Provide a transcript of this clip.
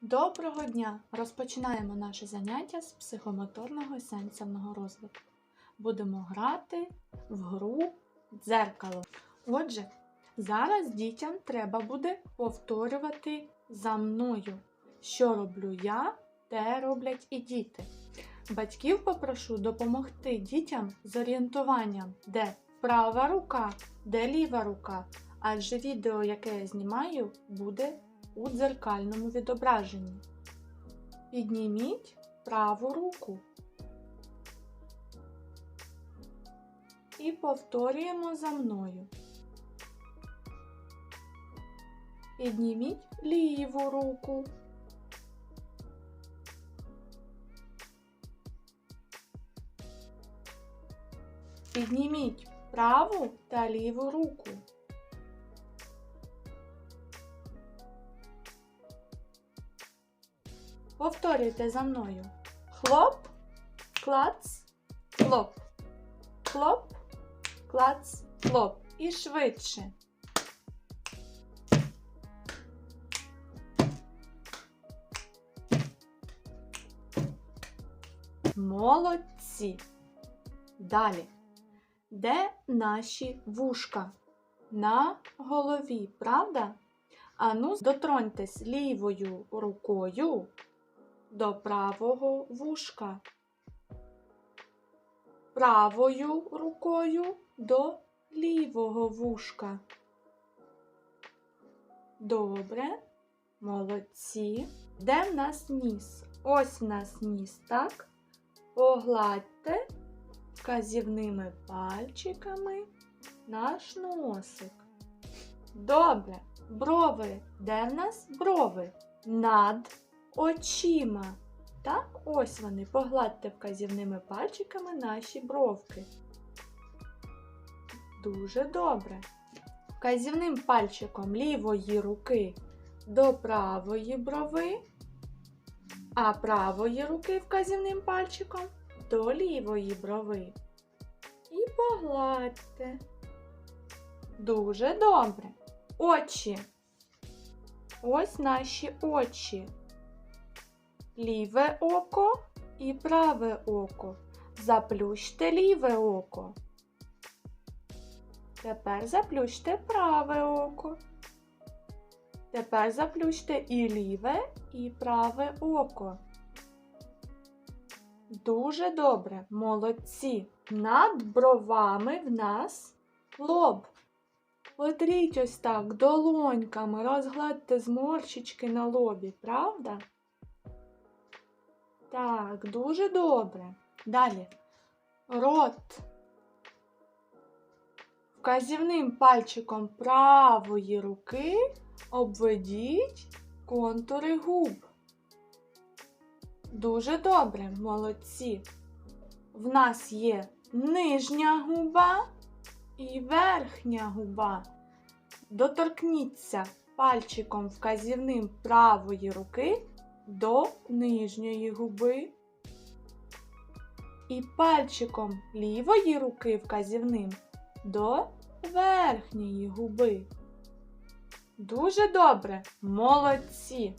Доброго дня! Розпочинаємо наше заняття з психомоторного і сенсорного розвитку. Будемо грати в гру дзеркало. Отже, зараз дітям треба буде повторювати за мною. Що роблю я, те роблять і діти. Батьків попрошу допомогти дітям з орієнтуванням, де права рука, де ліва рука. Адже відео, яке я знімаю, буде у дзеркальному відображенні. Підніміть праву руку. І повторюємо за мною. Підніміть ліву руку. Підніміть праву та ліву руку. Повторюйте за мною. Хлоп, клац, хлоп. Хлоп, клац, хлоп. І швидше. Молодці. Далі. Де наші вушка? На голові, правда? Ану, дотроньтесь лівою рукою до правого вушка. Правою рукою до лівого вушка. Добре, молодці. Де в нас ніс? Ось в нас ніс, так? Погладьте вказівними пальчиками наш носик. Добре. Брови. Де в нас брови? Над очима. Так, ось вони. Погладьте вказівними пальчиками наші бровки. Дуже добре. Вказівним пальчиком лівої руки до правої брови, а правої руки вказівним пальчиком до лівої брови. І погладьте. Дуже добре. Очі. Ось наші очі. Ліве око і праве око. Заплющте ліве око. Тепер заплющте праве око. Тепер заплющте і ліве, і праве око. Дуже добре, молодці. Над бровами в нас лоб. Потріть ось так долоньками, розгладьте зморщички на лобі, правда? Так, дуже добре. Далі. Рот. Вказівним пальчиком правої руки обведіть контури губ. Дуже добре, молодці. В нас є нижня губа і верхня губа. Доторкніться пальчиком вказівним правої руки до нижньої губи. І пальчиком лівої руки вказівним до верхньої губи. Дуже добре, молодці!